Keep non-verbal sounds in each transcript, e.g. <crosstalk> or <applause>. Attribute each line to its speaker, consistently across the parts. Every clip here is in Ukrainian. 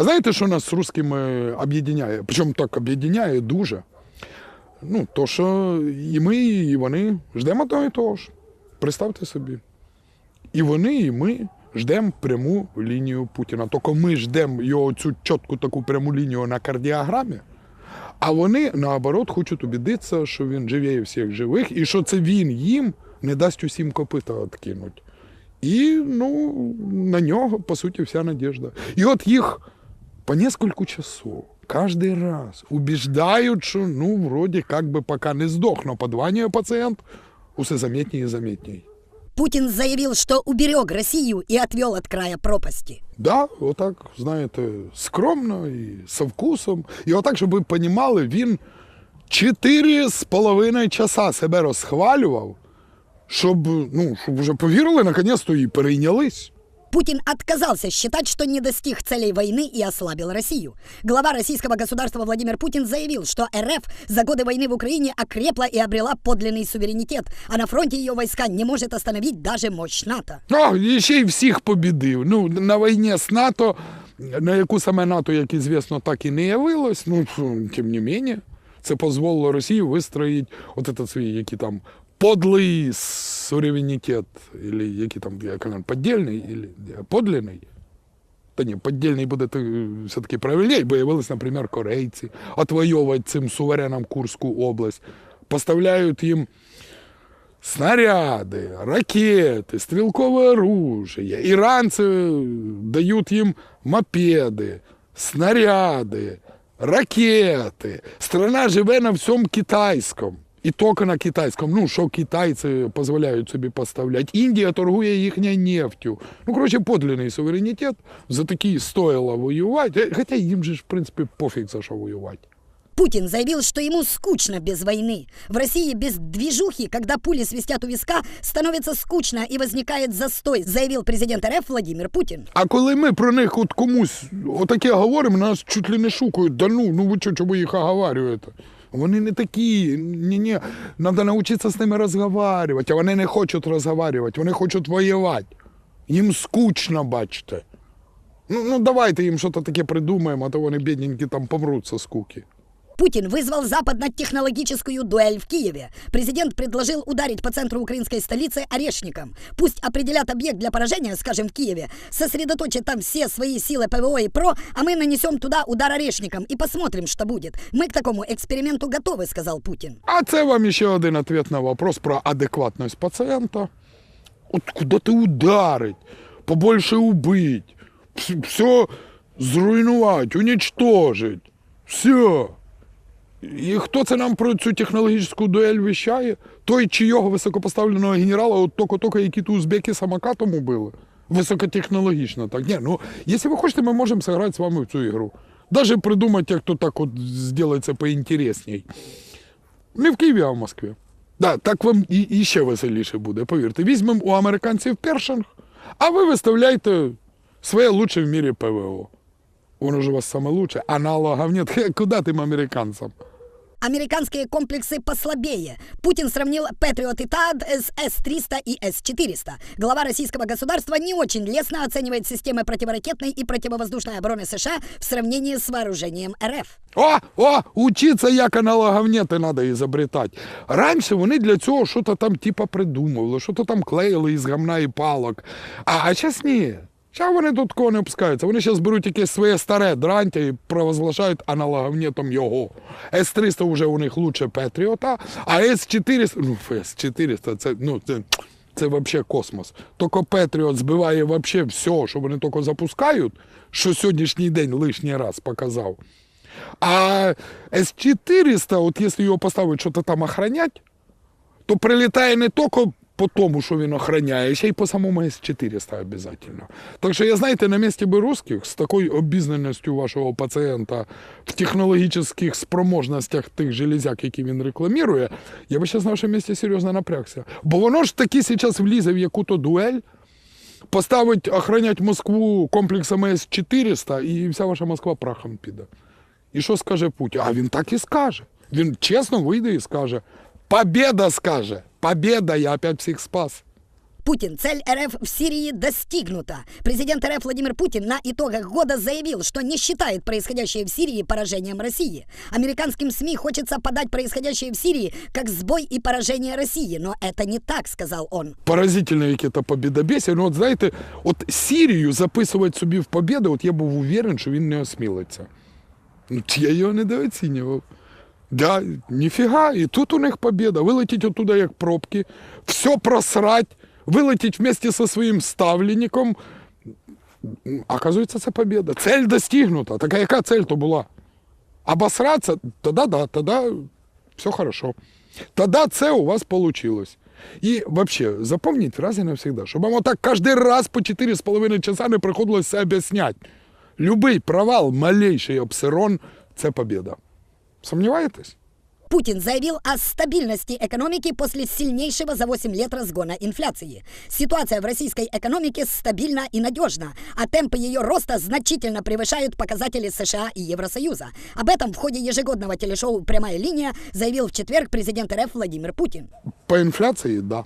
Speaker 1: А знаєте, що нас з русскими об'єднає? Причому так об'єднає дуже. Ну, то, що і ми, і вони ждемо того і того ж. Представте собі. І вони, і ми ждемо пряму лінію Путіна. Тільки ми ждемо його цю чітку таку пряму лінію на кардіограмі, а вони, наоборот, хочуть убідитися, що він живіє всіх живих, і що це він їм не дасть усім копита відкинуть. І ну, на нього, по суті, вся надіжда. І от їх по нескольку часов каждый раз убеждают, что, ну, вроде как бы пока не сдох, но подвание пациент усе заметнее и заметней.
Speaker 2: Путин заявил, что уберег Россию и отвел от края пропасти.
Speaker 1: Да, отак, знаєте, скромно і со вкусом. І отак, щоб ви понімали, він чотири з половиною часа себе розхвалював, щоб, ну, щоб вже повірили, наконець-то і перейнялись.
Speaker 2: Путин отказался считать, что не достиг целей войны и ослабил Россию. Глава российского государства Владимир Путин заявил, что РФ за годы войны в Украине окрепла и обрела подлинный суверенитет, а на фронте ее войска не может остановить даже мощь НАТО.
Speaker 1: А, і ще й всіх побідив. Ну, на війні з НАТО, на яку саме НАТО, як известно, так і не явилось, ну, тим не менее, це дозволило Росії вистроїть от этот свій, який там подлий суверенітет, или який там, як він, поддельний, или подлинний. Та ні, поддельний буде ти, все-таки правильніше, бо явились, наприклад, корейці, отвоювати цим суверенам Курську область, поставляють їм снаряди, ракети, стрілкове оружие. Іранці дають їм мопеди, снаряди, ракети. Страна живе на всьому китайському. І тільки на китайському. Ну, що китайці дозволяють собі поставляти. Індія торгує їхньою нефтю. Ну, коротше, подлинний суверенітет. За такий стоїло воювати. Хоча їм же в принципі, пофіг за що воювати.
Speaker 2: Путин заявил, что ему скучно без войны. В России без движухи, когда пули свистят у виска, становится скучно и возникает застой, заявил президент РФ Владимир Путин.
Speaker 1: А коли ми про них от комусь отаке говоримо, нас чуть ли не шукають. Да ну, ну ви чого ви їх оговарюєте? Вони не такі. Ні, ні. Треба навчитися з ними розговарювати. А вони не хочуть розговарювати, вони хочуть воювати. Їм скучно, бачите. Ну, ну давайте їм щось таке придумаємо, а то вони бідненькі там помруть скуки.
Speaker 2: Путин вызвал западно-технологическую дуэль в Киеве. Президент предложил ударить по центру украинской столицы орешником. Пусть определят объект для поражения, скажем, в Киеве, сосредоточат там все свои силы ПВО и ПРО, а мы нанесем туда удар орешником и посмотрим, что будет. Мы к такому эксперименту готовы, сказал Путин.
Speaker 1: А це вам ще один ответ на вопрос про адекватність пацієнта. От куди ти ударить, побольше убить, все зруйнувати, уничтожить. Все. І хто це нам про цю технологічну дуель віщає? Той, чийого високопоставленого генерала, от токо-токо, які тут узбеки самокатом убили. Високотехнологічно. Так, ні, ну, якщо ви хочете, ми можемо зіграти з вами в цю ігру. Даже придумати, як то так от зробити це поінтересній. Не в Києві, а в Москві. Да, так вам і, і ще веселіше буде, повірте. Візьмемо у американців першинг, а ви виставляєте своє лучше в мірі ПВО. Воно ж у вас саме лучше, аналогов нет. <laughs> Куда тим американцам?
Speaker 2: Американские комплексы послабее. Путин сравнил Патриот и ТАД с С-300 и С-400. Глава российского государства не очень лестно оценивает системы противоракетной и противовоздушной обороны США в сравнении с вооружением РФ.
Speaker 1: О, о, учиться, як аналогов нет, і треба ізобретати. Раніше вони для цього щось там типа придумували, щось там клеїли із гамна і палок. А, а зараз ні. Зараз вони тут кого не опускаються. Вони зараз беруть якесь своє старе дрантя і провозглашають аналоговнетом його. С-300 вже у них лучше Петріота, а С-400, ну, С-400 це, ну, це, це взагалі космос. Тільки Петріот збиває взагалі все, що вони тільки запускають, що сьогоднішній день лишній раз показав. А С-400, от якщо його поставити щось там охранять, то прилітає не тільки по тому, що він охороняє, ще й по самому С-400 обов'язково. Так що я, знаєте, на місці би русських з такою обізнаністю вашого пацієнта в технологічних спроможностях тих железяк, які він рекламує, я би зараз на вашому місці серйозно напрягся. Бо воно ж таки зараз влізе в яку-то дуель, поставить охранять Москву комплексами С-400, і вся ваша Москва прахом піде. І що скаже Путін? А він так і скаже. Він чесно вийде і скаже: Побєда скаже! Побєда, я опять всіх спас.
Speaker 2: Путин, цель РФ в Сирии достигнута. Президент РФ Владимир Путин на итогах года заявил, что не считает происходящее в Сирии поражением России. Американским СМИ хочется подать происходящее в Сирии как сбой и поражение России, но это не так, сказал он.
Speaker 1: Поразительно, яке то побідобєсія. Ну, от знаєте, от Сірію записувати собі в побіду, от я був уверен, що він не осмілиться. Ну, я його недооцінював. Да, ніфіга, і тут у них побіда. Вилетіть оттуда як пробки, все просрать, вилетіть вместе со своїм ставленником. Оказується, це побіда. Цель достигнута. Так а яка цель то була? Обосраться? Тогда да, тогда все хорошо. Тогда це у вас получилось. І вообще, запомніть раз і навсегда, щоб вам отак кожен раз по 4,5 часа не приходилось все об'яснять. Любий провал, малейший обсерон – це побіда. Сомневаетесь?
Speaker 2: Путин заявил о стабильности экономики после сильнейшего за 8 лет разгона инфляции. Ситуация в российской экономике стабильна и надежна, а темпы ее роста значительно превышают показатели США и Евросоюза. Об этом в ходе ежегодного телешоу «Прямая линия» заявил в четверг президент РФ Владимир Путин.
Speaker 1: По інфляції, да.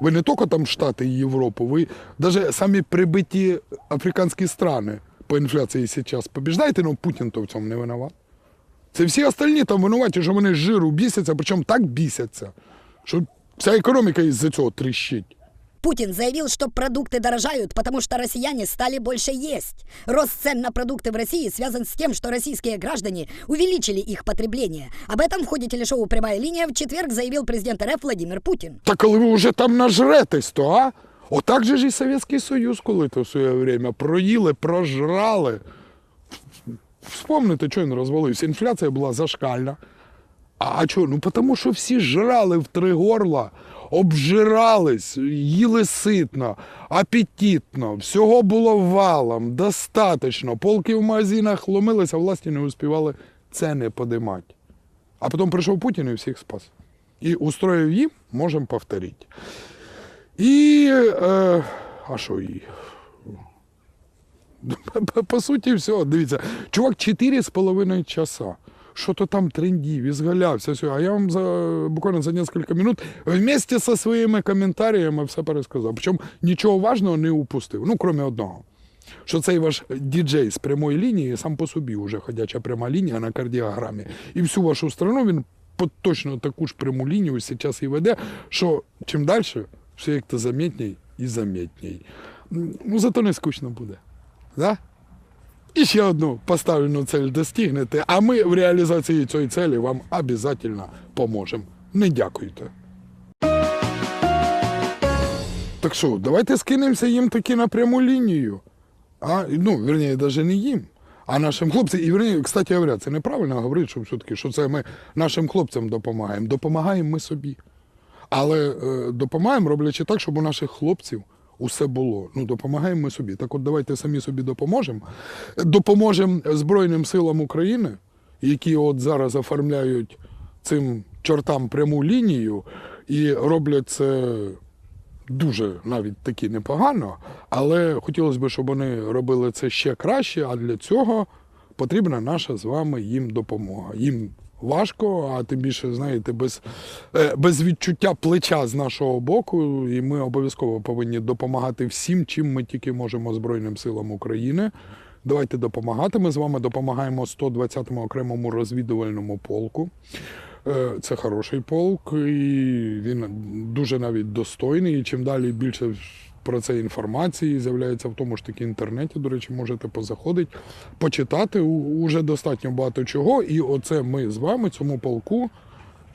Speaker 1: Ви не тільки там Штати і Європу, ви навіть самі прибиті африканські страни по інфляції зараз побіждаєте, але Путін то в цьому не винуват. Це всі остальні там винуваті, що вони з жиру бісяться, причому так бісяться, що вся економіка із-за цього тріщить.
Speaker 2: Путин заявил, что продукты дорожают, потому что россияне стали больше есть. Рост цен на продукты в России связан с тем, что российские граждане увеличили их потребление. Об этом в ходе телешоу «Прямая линия» в четверг заявил президент РФ Владимир Путин.
Speaker 1: Та коли ви вже там нажретесь, то а? Отак же ж і Совєтський Союз, коли то в своє время проїли, прожрали. Вспомните, що він розвалився. Інфляція була зашкальна. А, чого? Ну тому що всі жрали в три горла, обжирались, їли ситно, апетитно, всього було валом, достаточно. Полки в магазинах ломилися, а власті не успівали ціни подимати. А потім прийшов Путін і всіх спас. І устроїв їм, можемо повторити. І. Е, а що і? По- суті, все. Дивіться, чувак 4,5 часа. Що то там трендів, ізгалявся, все. А я вам за буквально за кілька минут вместе со своїми коментарями все пересказав. Причому нічого важного не упустив. Ну, крім одного. Що цей ваш діджей з прямої лінії сам по собі вже ходяча пряма лінія на кардіограмі. І всю вашу страну він по точно таку ж пряму лінію зараз і веде, що чим далі, все як то замітній і замітній. Ну, зато не скучно буде. Да? І ще одну поставлену цель достигнете, а ми в реалізації цієї цілі вам обов'язково поможемо. Не дякуйте. Так що, давайте скинемося їм таки на пряму лінію. А, ну, верніше, навіть не їм, а нашим хлопцям. І верніше, кстати говоря, це неправильно говорити, що все-таки, що це ми нашим хлопцям допомагаємо. Допомагаємо ми собі. Але е, допомагаємо, роблячи так, щоб у наших хлопців усе було. Ну, допомагаємо ми собі. Так от давайте самі собі допоможемо. Допоможемо Збройним силам України, які от зараз оформляють цим чортам пряму лінію і роблять це дуже навіть таки непогано, але хотілося б, щоб вони робили це ще краще, а для цього потрібна наша з вами їм допомога. Їм важко, а тим більше, знаєте, без, е, без відчуття плеча з нашого боку, і ми обов'язково повинні допомагати всім, чим ми тільки можемо Збройним силам України. Давайте допомагати. Ми з вами допомагаємо 120-му окремому розвідувальному полку. Е, Це хороший полк, і він дуже навіть достойний. І чим далі більше про це інформації з'являється в тому ж таки інтернеті. До речі, можете позаходити, почитати. Уже достатньо багато чого. І оце ми з вами цьому полку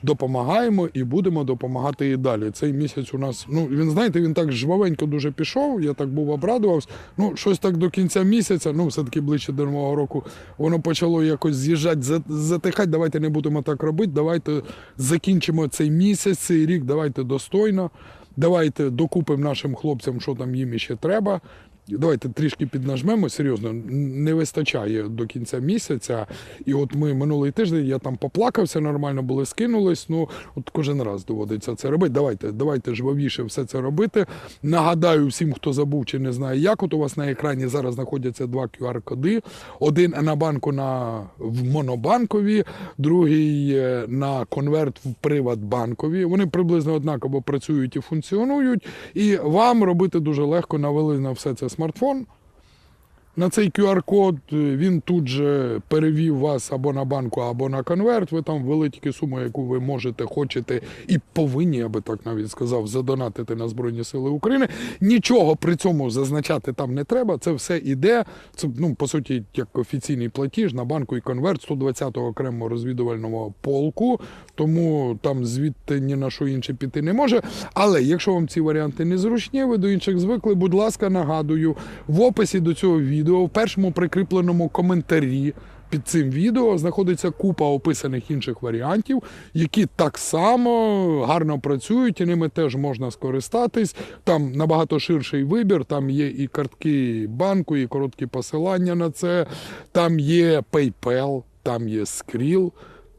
Speaker 1: допомагаємо і будемо допомагати і далі. Цей місяць у нас, ну він знаєте, він так жвавенько дуже пішов. Я так був обрадувався. Ну, щось так до кінця місяця, ну все-таки ближче до нового року, воно почало якось з'їжджати, за- затихати. Давайте не будемо так робити. Давайте закінчимо цей місяць, цей рік. Давайте достойно. Давайте докупимо нашим хлопцям, що там їм ще треба. Давайте трішки піднажмемо серйозно. Не вистачає до кінця місяця. І от ми минулий тиждень я там поплакався, нормально були скинулись. Ну от кожен раз доводиться це робити. Давайте, давайте жвавіше все це робити. Нагадаю всім, хто забув чи не знає, як от у вас на екрані зараз знаходяться два QR-коди. Один на банку на в монобанкові, другий е, на конверт в Приватбанкові. Вони приблизно однаково працюють і функціонують. І вам робити дуже легко навели на все це smartphone, На цей QR-код е, він тут же перевів вас або на банку, або на конверт. Ви там ввели тільки суму, яку ви можете, хочете і повинні, я би так навіть сказав, задонатити на Збройні Сили України. Нічого при цьому зазначати там не треба. Це все іде. Це ну по суті як офіційний платіж на банку і конверт 120-го окремого розвідувального полку. Тому там звідти ні на що інше піти не може. Але якщо вам ці варіанти не зручні, ви до інших звикли, будь ласка, нагадую, в описі до цього відео, в першому прикріпленому коментарі. Під цим відео знаходиться купа описаних інших варіантів, які так само гарно працюють, і ними теж можна скористатись. Там набагато ширший вибір, там є і картки банку, і короткі посилання на це, там є PayPal, там є Skrill.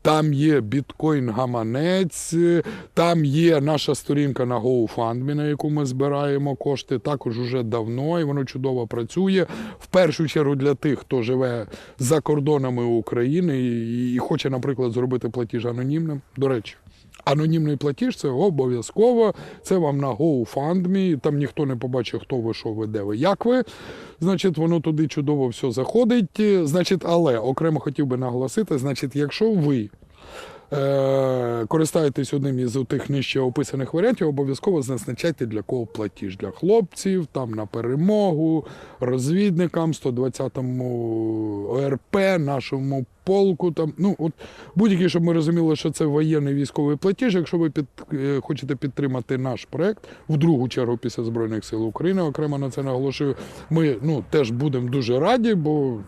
Speaker 1: Там є біткоін-гаманець, там є наша сторінка на GoFundMe, на яку ми збираємо кошти. Також уже давно, і воно чудово працює. В першу чергу для тих, хто живе за кордонами України і, хоче, наприклад, зробити платіж анонімним. До речі. Анонімний платіж це обов'язково. Це вам на GoFundMe, Там ніхто не побачить, хто ви, що ви, де ви, як ви. Значить, воно туди чудово все заходить. Значить, але окремо хотів би наголосити, значить, якщо ви е, користаєтесь одним із тих нижче описаних варіантів, обов'язково зазначайте для кого платіж. Для хлопців, там на перемогу, розвідникам, 120-му ОРП, нашому полку. Там, ну, от, будь-який, щоб ми розуміли, що це воєнний військовий платіж. Якщо ви під, е, хочете підтримати наш проект, в другу чергу після Збройних сил України, окремо на це наголошую, ми ну, теж будемо дуже раді, бо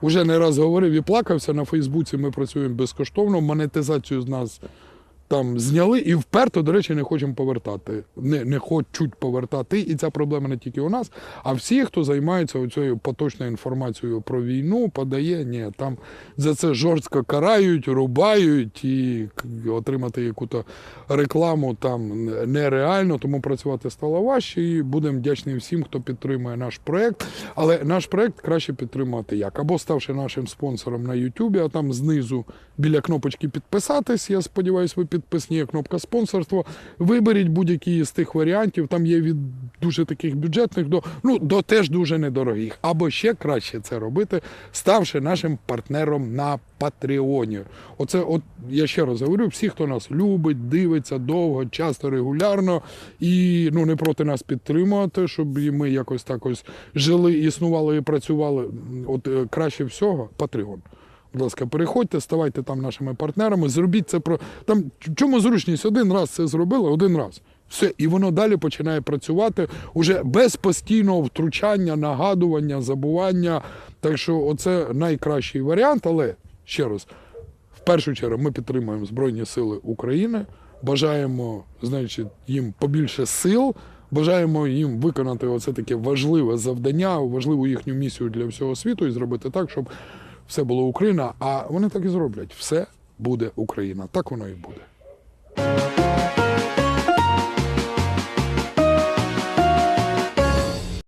Speaker 1: Уже не раз говорив і плакався на Фейсбуці. Ми працюємо безкоштовно. Монетизацію з нас там зняли і вперто, до речі, не хочемо повертати. Не, не хочуть повертати. І ця проблема не тільки у нас, а всі, хто займається цією поточною інформацією про війну, подає, ні, там за це жорстко карають, рубають і отримати якусь рекламу там нереально, тому працювати стало важче. І будемо вдячні всім, хто підтримує наш проект. Але наш проект краще підтримати як? Або ставши нашим спонсором на YouTube, а там знизу біля кнопочки підписатись. Я сподіваюся, ви підписні є кнопка спонсорство. Виберіть будь-який з тих варіантів. Там є від дуже таких бюджетних до ну до теж дуже недорогих. Або ще краще це робити, ставши нашим партнером на Патреоні. Оце, от я ще раз говорю, всі, хто нас любить, дивиться довго, часто, регулярно і ну не проти нас підтримувати, щоб і ми якось так ось жили, існували і працювали. От е, краще всього Патреон. Будь ласка, переходьте, ставайте там нашими партнерами, зробіть це про там чому зручність? Один раз це зробили, один раз. Все, і воно далі починає працювати уже без постійного втручання, нагадування, забування. Так що оце найкращий варіант, але ще раз, в першу чергу ми підтримуємо Збройні Сили України, бажаємо, значить, їм побільше сил. Бажаємо їм виконати оце таке важливе завдання, важливу їхню місію для всього світу і зробити так, щоб все було Україна. А вони так і зроблять. Все буде Україна. Так воно і буде.